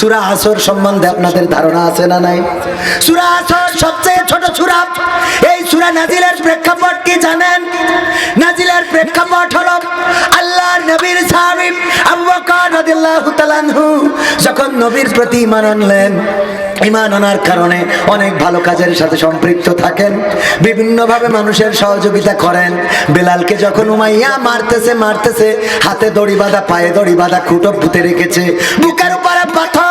সুরা আসর সম্বন্ধে আপনাদের ধারণা আছে না নাই? সুরা আসর সবচেয়ে ছোট সুরা। এই সুরা নাজিলের প্রেক্ষাপট কি জানেন? নাজিলের প্রেক্ষাপট হলো আল্লাহর নবীর সাহাবী আবু বকর রাদিয়াল্লাহু তাআলা যখন নবীর প্রতি ঈমান আনলেন। ঈমান আনার কারণে অনেক ভালো কাজের সাথে সম্পৃক্ত থাকেন, বিভিন্নভাবে মানুষের সহযোগিতা করেন। বেলালকে যখন উমাইয়া মারতেছে মারতেছে, হাতে দড়ি বাঁধা, পায়ে দড়ি বাঁধা, খুঁটো পুঁতে রেখেছে, বুকের উপরে পাথর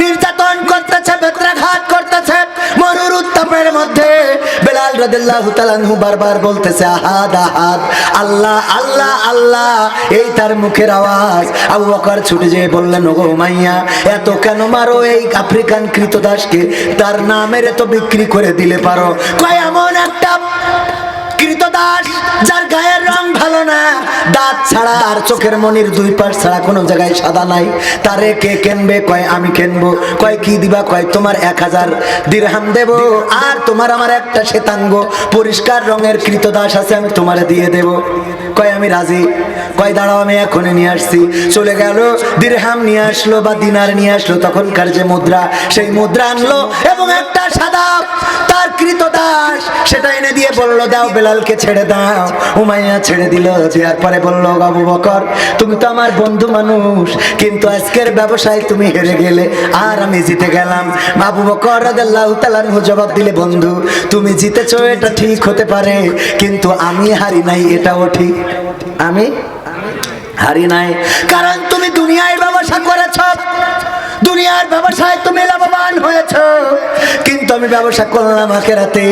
নির্যাতন করতেছে বেত্রাঘাত করতেছে। মরুর উত্তাপের মধ্যে বেলাল রাদিয়াল্লাহু তাআলা আনহু বারবার বলতেছে আহাদ আহাদ আল্লাহ আল্লাহ আল্লাহ। এই তার মুখের আওয়াজ। আবু বকর ছুটে যেয়ে বললেন, ওগো উমাইয়া এত কেন মারো এই আফ্রিকান কৃতদাসকে? তার নামের এত বিক্রি করে দিলে পারো। কয়, এমন একটা কৃতদাস যার গায়ের দাঁত ছাড়া আর চোখের মনির দুই পাশ ছাড়া কোনো জায়গায় সাদা নাই। তারে কে কেনবে, কয় আমি কেনবো, কয় কি দিবা, কয় তোমার এক হাজার দিরহাম দেব। আর তোমার আমার একটা শ্বেতাঙ্গ, পরিষ্কার রঙের কৃতদাস আছে, আমি তোমারে দিয়ে দেব। কয় আমি রাজি, কয় দাঁড়াও, আমি এখনই নিয়ে আসছি। চলে গেল, দিরহাম নিয়ে আসলো বা দিনার নিয়ে আসলো, তখনকার যে মুদ্রা, সেই মুদ্রা আনলো এবং একটা সাদা তার কৃতদাস, সেটা এনে দিয়ে বলল, দাও বেলালকে ছেড়ে দাও, উমাইয়া ছেড়ে দিল দেওয়ার পরে বলল বাবু বকর তুমি তো আমার বন্ধু মানুষ কিন্তু আজকের ব্যবসায় তুমি হেরে গেলে আর আমি জিতে গেলাম। বাবু বকর রাদিয়াল্লাহু তাআলা জবাব দিলে বন্ধু তুমি জিতেছ এটা ঠিক হতে পারে কিন্তু আমি হারি নাই এটাও ঠিক। আমি? হারি নাই। কারণ দুনিয়ার ব্যবসায় তুমি লাভবান হয়েছ। কিন্তু আমি ব্যবসা করলাম আখেরাতে।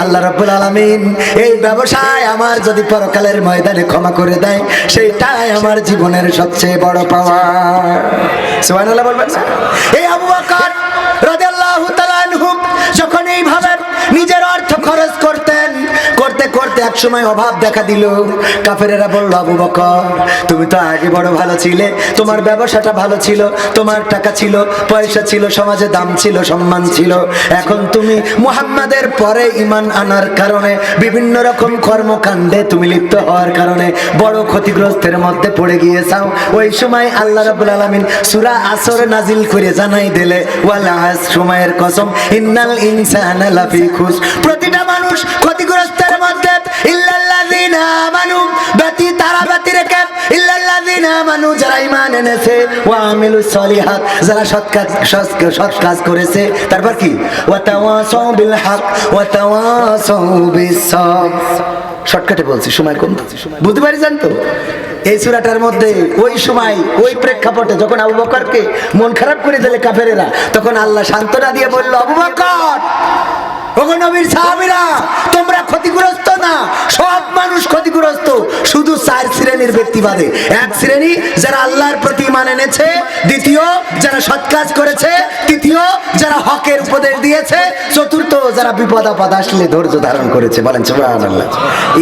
আল্লাহ রাব্বুল আলামিন এই ব্যবসায় আমার যদি পরকালের ময়দানে ক্ষমা করে দেয় সেইটাই আমার জীবনের সবচেয়ে বড় পাওয়া বলবেন এই আবু বকর রাদিয়াল্লাহু তাআলা যখন এইভাবে নিজের অর্থ খরচ করতেন করতে এক সময় অভাব দেখা দিল। কাফেরেরা বলল, আবু বকর, তুমি তো আগে বড় ভালো ছিলে। তোমার ব্যবসাটা ভালো ছিল, তোমার টাকা ছিল, পয়সা ছিল, সমাজে দাম ছিল, সম্মান ছিল। এখন তুমি মুহাম্মাদের পরে ইমান আনার কারণে বিভিন্ন রকম কর্মকাণ্ডে তুমি লিপ্ত হওয়ার কারণে বড় ক্ষতিগ্রস্তের মধ্যে পড়ে গিয়েছাও। ওই সময় আল্লাহ রাব্বুল আলামিন সূরা আসর নাজিল করে জানাই দিলে, ওয়ালা সময়ের কসম, ইন্নাল ইনসানা লাফি খুশ প্রতিটা মানুষ ক্ষতিগ্রস্তের তারপর কি? শর্টকাটে বলছি, সময় কম। বুঝতে পারিছেন তো? এই সূরাটার মধ্যে ওই সময়, ওই প্রেক্ষাপটে যখন আবু বকরকে মন খারাপ করে দিলে কাফেরেরা, তখন আল্লাহ সান্ত্বনা দিয়ে বলল, আবু বকর নবীর সাহাবীরা, তোমরা ক্ষতিগ্রস্ত না। সব মানুষ ক্ষতিগ্রস্ত। শুধু চার শ্রেণির এক শ্রেণি যারা আল্লাহর প্রতি এনেছে, দ্বিতীয় যারা করেছে, তৃতীয় যারা হকের দিয়েছে, চতুর্থ যারা বিপদ আপদ আসলে ধৈর্য ধারণ করেছে। বলেন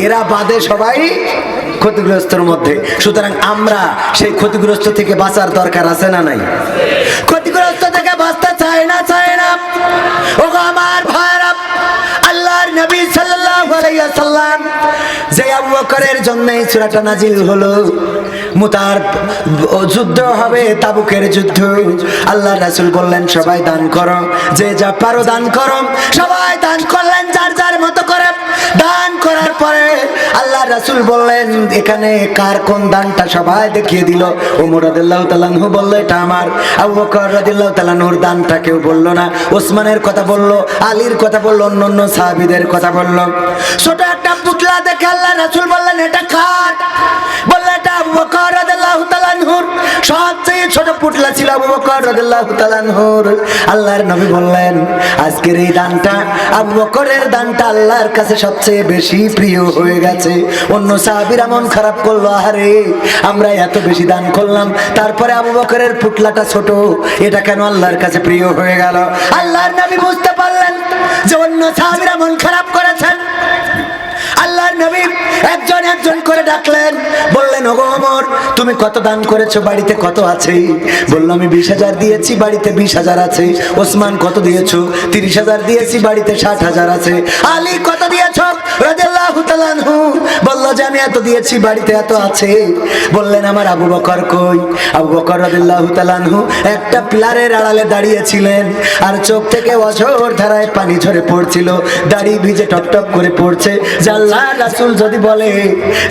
এরা বাদে সবাই ক্ষতিগ্রস্তর মধ্যে। সুতরাং আমরা সেই ক্ষতিগ্রস্ত থেকে বাঁচার দরকার আছে না নাই? ক্ষতিগ্রস্ত থেকে বাঁচতে চায় না চায় না। ও আমার ভাইরা আল্লাহর নবী সাল্লাল্লাহু আলাইহি ওয়াসাল্লাম যে আবু বকরের জন্য এই সূরাটা নাজিল হলো, মুতার যুদ্ধ হবে, তাবুকের যুদ্ধ। আল্লাহ রাসূল বললেন, সবাই দান করো, যে যা পারো দান করো। সবাই দান করলেন, যার যার মতো রাসূল বললেন, এখানে কার কোন দানটা সবাই দেখিয়ে দিল? ওমর রাদিয়াল্লাহু তাআলা আনহু বলল, এটা আমার। আবু বকর রাদিয়াল্লাহু তাআলা আনহুর দানটা কেউ বলল না। ওসমানের কথা বলল, আলীর কথা বলল অন্য অন্য সাহাবিদের কথা বলল। ছোট একটা পুতলা দেখে আল্লাহ রাসূল বললেন, এটা কার? বললেন, এটা আবু বকর রাদিয়াল্লাহু তাআলা আনহুর। সবচেয়ে ছোট পুতলা ছিল আবু বকর রাদিয়াল্লাহু তাআলা আনহুর। আল্লাহর নবী বললেন, আজকের এই দানটা আবু বকরের দানটা আল্লাহর কাছে সবচেয়ে বেশি প্রিয় হয়ে গেছে। অন্য সাহাবিরা মন খারাপ করল, আহারে, আমরা এত বেশি দান করলাম। তারপরে আবু বকরের পুতলাটা ছোট, এটা কেন আল্লাহর কাছে প্রিয় হয়ে গেল? আল্লাহর নবী বুঝতে পারলেন যে অন্য সাহাবিরা মন খারাপ করেছেন। আল্লাহর নবী একজন একজন করে ডাকলেন, বললেন, ওগো ওমর তুমি কত দান করেছ, বাড়িতে কত আছে? বলল, আমি বিশ হাজার দিয়েছি, বাড়িতে বিশ হাজার আছে। ওসমান, কত দিয়েছ? তিরিশ হাজার দিয়েছি, বাড়িতে ষাট হাজার আছে। আলী, কত দিয়েছ? বলল, যে আমি এত দিয়েছি, বাড়িতে এত আছে। বললেন, আমার আবু বকর কই? আবু বকর রাদিয়াল্লাহু তাআলা আনহু একটা পিলারের আড়ালে দাঁড়িয়েছিলেন আর চোখ থেকে অঝোর ধারায় পানি ঝরে পড়ছিল। দাড়ি ভিজে টপটপ করে পড়ছে। আল্লাহ যদি বলে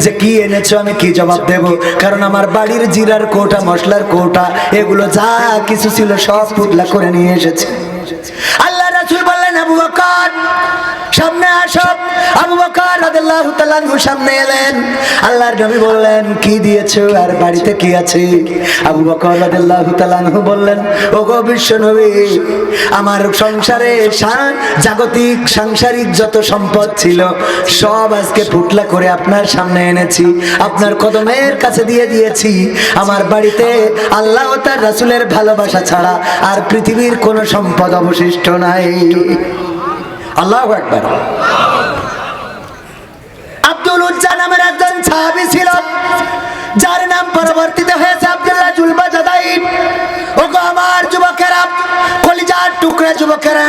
যে কি এনেছো, আমি কি জবাব দেব? কারণ আমার বাড়ির জিরার কোটা, মশলার কোটা, এগুলো যা কিছু ছিল করে নিয়ে এসেছে। সামনে আমার সংসারে জাগতিক, সাংসারিক যত সম্পদ ছিল, সব আজকে ফুটলা করে আপনার সামনে এনেছি। আপনার কদমের কাছে দিয়ে দিয়েছি। আমার বাড়িতে আল্লাহ তার রাসুলের ভালোবাসা ছাড়া আর পৃথিবীর কোনো সম্পদ অবশিষ্ট নাই। আল্লাহ একবার আব্দুল উজ্জা নামের একজন সাহাবী ছিল, যার নাম পরবর্তীতে হয়েছে আব্দুল্লাহ জুলবা জাদাইব ওগো আমার যুবকেরা, কলিজার টুকরা যুবকেরা,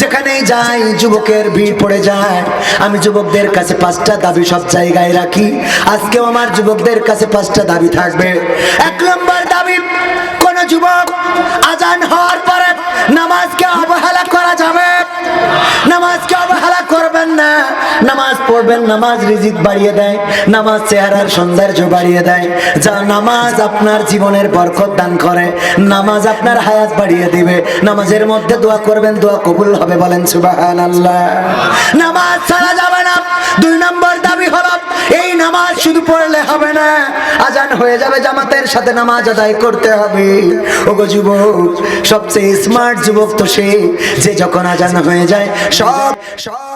যেখানেই যাই যুবকের ভিড় পড়ে যায়। আমি যুবকদের কাছে পাঁচটা দাবি সব জায়গায় রাখি। আজকেও আমার যুবকদের কাছে পাঁচটা দাবি থাকবে। এক নম্বর দাবি, কোন যুবক আজান হওয়ার পরে নামাজকে অবহেলা করা যাবে। নামাজকে অবহেলা করবেন না। নামাজ পড়বেন, নামাজ রিজিক বাড়িয়ে দেয়, নামাজ চেহারার সৌন্দর্য বাড়িয়ে দেয়। যা নামাজ আপনার জীবনের বরকত দান করে, নামাজ আপনার হায়াত বাড়িয়ে দিবে। নামাজের মধ্যে দোয়া করবেন, দোয়া কবুল হবে, বলেন সুবাহান আল্লাহ নামাজ ছাড়া যাবে না। দুই নম্বর দাবি হলো, এই নামাজ শুধু পড়লে হবে না, আজান হয়ে যাবে জামাতের সাথে নামাজ আদায় করতে হবে। ওগো যুবক, সবচেয়ে স্মার্ট যুবক তো সে, যে যখন আজান হয়ে যায়, সব সব